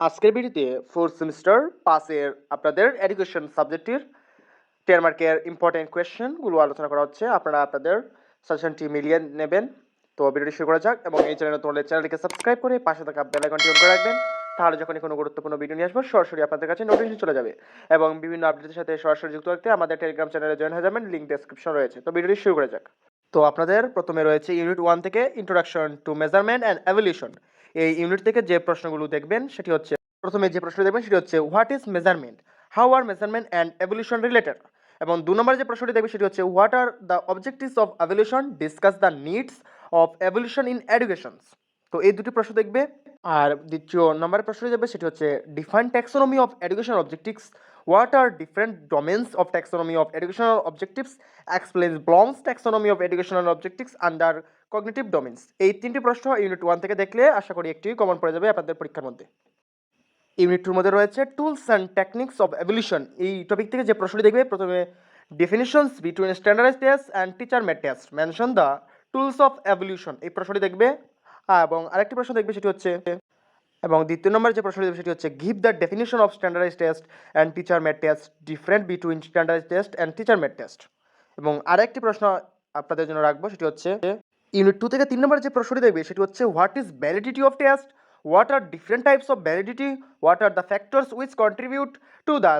আজকের ভিডিওতে fourth semester পাসের আপনাদের এডুকেশন সাবজেক্টের টেন মার্কের ইম্পর্টেন্ট কোয়েশ্চেনগুলো আলোচনা করা হচ্ছে। আপনারা আপনাদের সাজেশনটি মিলিয়ে নেবেন। তো ভিডিওটি শুরু করা যাক এবং এই চ্যানেলে তোমাদের চ্যানেলটিকে সাবস্ক্রাইব করে পাশে থাকা বেল আইকনটি অন করে রাখবেন। তাহলে যখনই কোনো গুরুত্বপূর্ণ ভিডিও নিয়ে আসব, সরাসরি আপনাদের কাছে নোটিফিকেশন চলে যাবে এবং বিভিন্ন আপডেটের সাথে সরাসরি যুক্ত থাকতে আমাদের টেলিগ্রাম চ্যানেলে জয়েন হয়ে যাবেন। লিঙ্ক ডেসক্রিপশন রয়েছে। তো ভিডিওটি শুরু করা যাক। তো আপনাদের প্রথমে রয়েছে ইউনিট ওয়ান থেকে introduction to measurement and evaluation এই ইউনিট থেকে যে প্রশ্নগুলো দেখবেন, সেটি হচ্ছে, প্রথমে যে প্রশ্ন দেখবেন, সেটি হচ্ছে what is measurement how are measurement and evaluation related এবং দু নম্বরে যে প্রশ্নটি দেখবে সেটি হচ্ছে what are the objectives of evaluation discuss the needs of evaluation in educations তো এই দুটি প্রশ্ন দেখবে। আর দ্বিতীয় নম্বরের প্রশ্নটি দেখবে, সেটি হচ্ছে define taxonomy of education objectives what are different domains of taxonomy of educational objectives explains Bloom's taxonomy of educational objectives under cognitive domains এই তিনটি প্রশ্ন ইউনিট ওয়ান থেকে দেখলে আশা করি একটি কমন পড়ে যাবে আপনাদের পরীক্ষার মধ্যে। ইউনিট টুর মধ্যে রয়েছে tools and techniques of evaluation এই টপিক থেকে যে প্রশ্নটি দেখবে, প্রথমে definitions between standardise test and teacher made test mention the tools of evaluation এই প্রশ্নটি দেখবে। এবং আরেকটি প্রশ্ন দেখবে, সেটি হচ্ছে এবং দ্বিতীয় নম্বর যে প্রশ্নটি দেখবে সেটি হচ্ছে give the definition of standardise test and teacher made test different between standardise test and teacher made test এবং আরেকটি প্রশ্ন আপনাদের জন্য রাখব, সেটি হচ্ছে ইউনিট টু থেকে তিন নম্বর যে প্রশ্নটি দেখবে সেটি হচ্ছে what is validity of test what are different types of validity what are the factors which contribute to the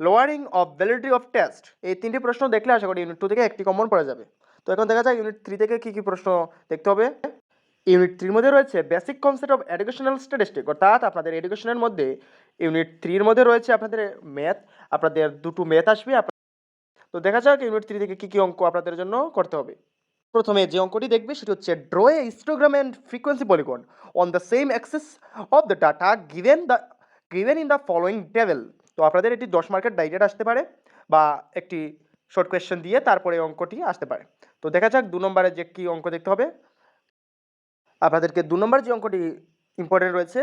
lowering of validity of test এই তিনটি প্রশ্ন দেখলে আশা করি ইউনিট টু থেকে একটি কমন পড়ে যাবে। তো এখন দেখা যায় ইউনিট থ্রি থেকে কী কী প্রশ্ন দেখতে হবে। ইউনিট থ্রির মধ্যে রয়েছে basic concept of educational statistic অর্থাৎ আপনাদের এডুকেশনের মধ্যে ইউনিট থ্রির মধ্যে রয়েছে আপনাদের ম্যাথ আপনাদের দুটো ম্যাথ আসবে তো দেখা যাক ইউনিট থ্রি থেকে কী কী অঙ্ক আপনাদের জন্য করতে হবে। প্রথমে যে অঙ্কটি দেখবে সেটি হচ্ছে draw a and frequency polygon on the same axes of the data given the given in the following table তো আপনাদের এটি দশ মার্কের ডাইরেক্ট আসতে পারে বা একটি শর্ট কোয়েশ্চেন দিয়ে তারপরে অঙ্কটি আসতে পারে। তো দেখা যাক দু নম্বরে যে কী অঙ্ক দেখতে হবে। আপনাদেরকে দু নম্বর যে অঙ্কটি ইম্পর্টেন্ট রয়েছে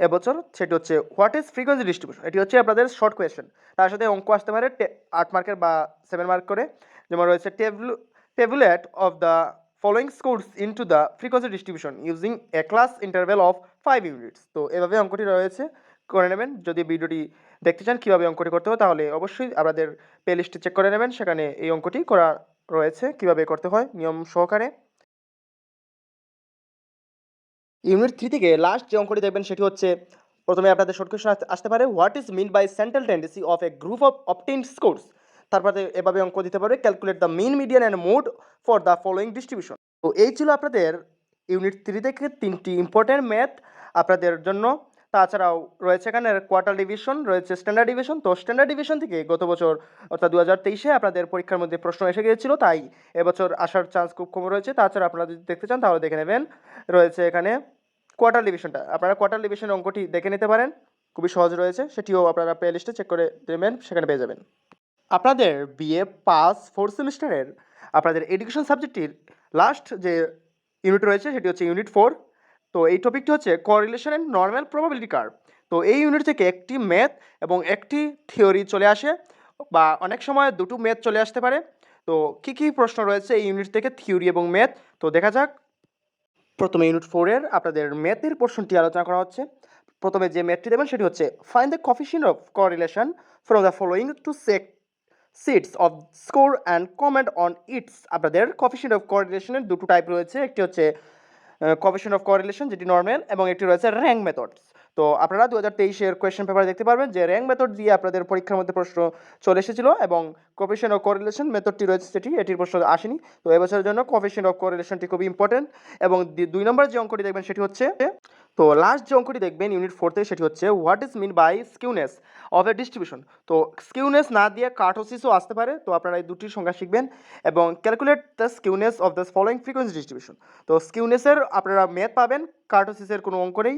এবছর, সেটি হচ্ছে হোয়াট ইজ ফ্রিকোয়েন্সি ডিস্ট্রিবিউশন এটি হচ্ছে আপনাদের শর্ট কোয়েশ্চেন তার সাথে অঙ্ক আসতে পারে আট মার্কের বা সেভেন মার্ক করে। যেমন রয়েছে table tabulate of the following scores into the frequency distribution using a class interval of five units তো এভাবে অঙ্কটি রয়েছে। করে নেবেন। যদি ভিডিওটি দেখতে চান কীভাবে অঙ্কটি করতে হবে তাহলে অবশ্যই আপনাদের প্লে লিস্টে চেক করে নেবেন। সেখানে এই অঙ্কটি করা রয়েছে কীভাবে করতে হয় নিয়ম সহকারে। ইউনিট থ্রি থেকে লাস্ট যে অঙ্কটি দেখবেন সেটি হচ্ছে প্রথমে আপনাদের শর্ট কোয়েশ্চন আসতে পারে what is mean by central tendency of a group of obtained scores তারপরে এভাবে অঙ্ক দিতে পারবে calculate the mean median and mode for the following distribution তো এই ছিল আপনাদের ইউনিট থ্রি থেকে তিনটি ইম্পর্টেন্ট ম্যাথ আপনাদের জন্য। তাছাড়াও রয়েছে এখানে কোয়ার্টার ডিভিশন রয়েছে স্ট্যান্ডার্ড ডিভিশন তো স্ট্যান্ডার্ড ডিভিশন থেকে গত বছর, অর্থাৎ দু হাজার তেইশে আপনাদের পরীক্ষার মধ্যে প্রশ্ন এসে গিয়েছিল, তাই এবছর আসার চান্স খুব কম রয়েছে। তাছাড়া আপনারা যদি দেখতে চান তাহলে দেখে নেবেন। রয়েছে এখানে কোয়ার্টার ডিভিশনটা আপনারা কোয়ার্টার ডিভিশন অঙ্কটি দেখে নিতে পারেন। খুবই সহজ রয়েছে। সেটিও আপনারা প্লে লিস্টে চেক করে দেবেন, সেখানে পেয়ে যাবেন। আপনাদের বিএ পাস ফোর্থ সেমিস্টারের আপনাদের এডুকেশন সাবজেক্টটির লাস্ট যে ইউনিট রয়েছে, সেটি হচ্ছে ইউনিট ফোর তো এই টপিকটি হচ্ছে correlation and normal probability curve তো এই ইউনিট থেকে একটি ম্যাথ এবং একটি থিওরি চলে আসে বা অনেক সময় দুটো ম্যাথ চলে আসতে পারে। তো কী কী প্রশ্ন রয়েছে এই ইউনিট থেকে থিওরি এবং ম্যাথ তো দেখা যাক। প্রথমে ইউনিট ফোরের আপনাদের ম্যাথের পোর্শনটি আলোচনা করা হচ্ছে। প্রথমে যে ম্যাথটি দেবেন, সেটি হচ্ছে find the coefficient of correlation from the following two sets of score and comment on its আপনাদের কফিশিয়েন্ট অফ কোরিলেশনের দুটো টাইপ রয়েছে। একটি হচ্ছে কফিশিয়েন্ট অফ কোরিলেশন যেটি নর্মাল এবং একটি রয়েছে র্যাঙ্ক মেথডস তো আপনারা দু হাজার তেইশের কোয়েশ্চেন পেপার দেখতে পারবেন যে র্যাঙ্ক মেথড দিয়ে আপনাদের পরীক্ষার মধ্যে প্রশ্ন চলে এসেছিল, এবং কফিশিয়েন্ট অফ কোরিলেশন মেথডটি রয়েছে সেটি, এটির প্রশ্ন আসেনি। তো এবছরের জন্য কফিশিয়েন্ট অফ কোরিলেশনটি খুবই ইম্পর্টেন্ট এবং দুই নম্বর যে অঙ্কটি দেখবেন সেটি হচ্ছে, তো লাস্ট যে অঙ্কটি দেখবেন ইউনিট ফোরতে সেটি হচ্ছে what is mean by skewness of a distribution তো স্কিউনেস না দিয়ে কার্টোসিসও আসতে পারে, তো আপনারা এই দুটির সংখ্যা শিখবেন। এবং calculate the skewness of the following frequency distribution তো স্কিউনেসের আপনারা ম্যাথ পাবেন কার্টোসিসের কোনো অঙ্ক নেই।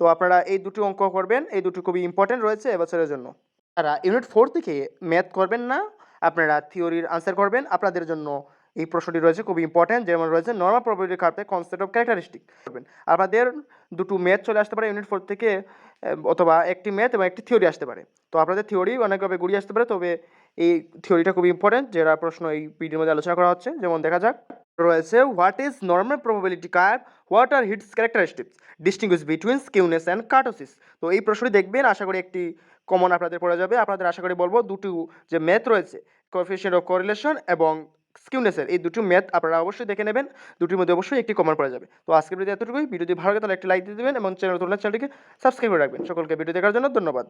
তো আপনারা এই দুটি অঙ্ক করবেন, এই দুটি খুবই ইম্পর্টেন্ট রয়েছে এবছরের জন্য। তারা ইউনিট ফোর থেকে ম্যাথ করবেন না আপনারা থিওরির আনসার করবেন। আপনাদের জন্য এই প্রশ্নটি রয়েছে খুবই ইম্পর্টেন্ট যেমন রয়েছে নর্মাল প্রবাবিলিটি কার্পে কনসেপ্ট অফ ক্যারেক্টারিস্টিক করবেন। আপনাদের দুটো ম্যাথ চলে আসতে পারে ইউনিট ফোর থেকে অথবা একটি ম্যাথ এবং একটি থিওরি আসতে পারে। তো আপনাদের থিওরি অনেকভাবে ঘুরিয়ে আসতে পারে, তবে এই থিওরিটা খুবই ইম্পর্টেন্ট যেটা প্রশ্ন এই ভিডিওর মধ্যে আলোচনা করা হচ্ছে। যেমন দেখা যাক, রয়েছে what is normal probability curve what are its characteristics distinguish between skewness and kurtosis তো এই প্রশ্নটি দেখবেন, আশা করি একটি কমন আপনাদের পড়ে যাবে। আপনাদের আশা করি বলব দুটো যে ম্যাথ রয়েছে কোএফিসিয়েন্ট অফ কোরিলেশন এবং স্কিউনেসের এই দুটো ম্যাথ আপনারা অবশ্যই দেখে নেবেন। দুটির মধ্যে অবশ্যই একটি কমন পড়ে যাবে। তো আজকের ভিডিও এতটুকুই। ভিডিওটি ভালো লাগে তাহলে একটি লাইক দিয়ে দেবেন এবং চ্যানেল তোলার চ্যানেলটিকে সাবস্ক্রাইব করে রাখবেন। সকলকে ভিডিও দেখার জন্য ধন্যবাদ।